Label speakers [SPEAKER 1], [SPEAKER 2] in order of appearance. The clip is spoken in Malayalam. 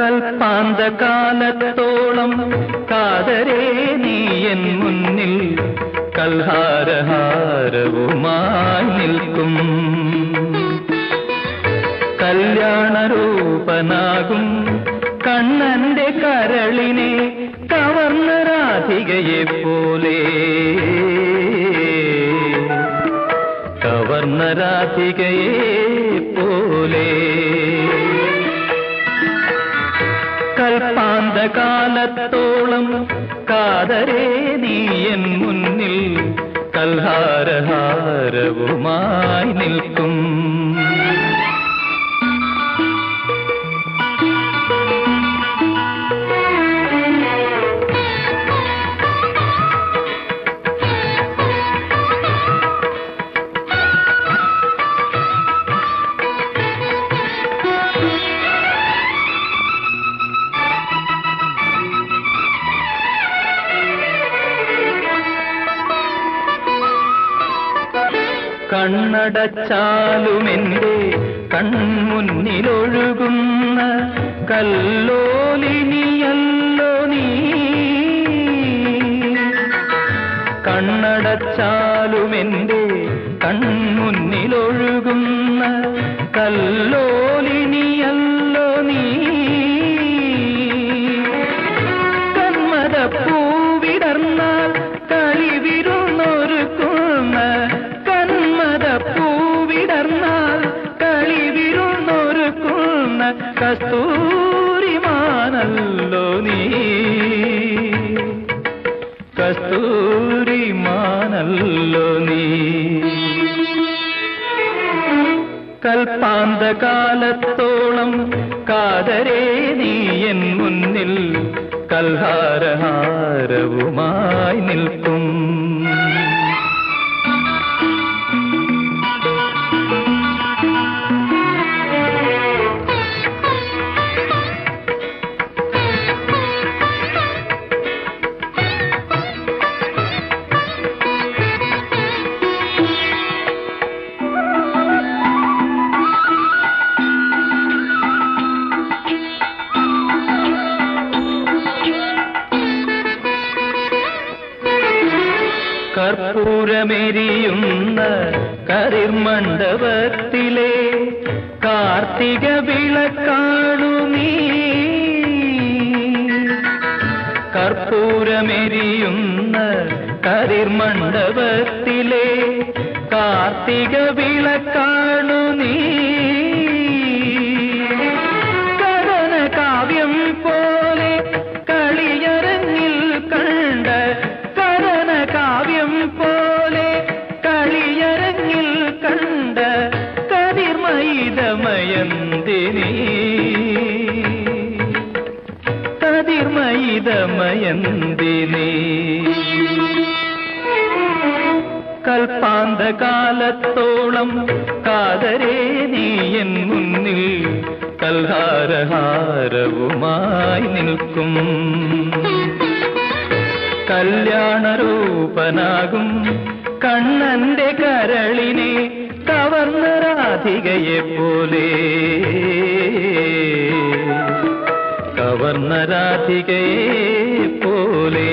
[SPEAKER 1] കൽപ്പാന്തകാലത്തോളം കാതരേ നീ എൻ മുന്നിൽ കൽഹാരഹാരവുമായി നിൽക്കും. കല്യാണരൂപനാകും കണ്ണന്റെ കരളിനെ കവർന്ന രാധികയെ പോലെ. കവർന്ന രാധികയെ കൽപ്പാന്തകാലത്തോളം കാതരേ എൻ മുന്നിൽ കൽഹാരഹാരവുമായി നിൽക്കും. കണ്ണടച്ചാലുമെന്റെ കൺമുന്നിലൊഴുകുന്ന കല്ലോലിനിയല്ലോ നീ. കണ്ണടച്ചാലുമെന്റെ കൺമുന്നിലൊഴുകുന്ന കല്ലോലിനിയല്ലോ കസ്തൂരിമാനല്ലോ നീ. കസ്തൂരിമാനല്ലോ നീ. കൽപ്പാന്തകാലത്തോളം കാതരേ നീ എൻ മുന്നിൽ കൽഹാരഹാരവുമായി നിൽക്കും. കർപ്പൂരമെരിയുന്ന കരിർമണ്ഡപത്തിലെ കാർത്തിക വിളക്കാണു നീ. കർപ്പൂരമെരിയുന്ന കരിർമണ്ഡപത്തിലെ കാർത്തിക വിളക്കാണു നീ. കതിർമയിതമയന്തിനി കൽപ്പാന്തകാലത്തോളം കാതരേ നീ എൻ മുന്നിൽ കൽഹാരഹാരവുമായി നിൽക്കും. കല്യാണരൂപനാകും കണ്ണന്റെ കരളിനെ കവർന്ന രാധികയെ പോലെ. കവർന്ന രാധികയെ പോലെ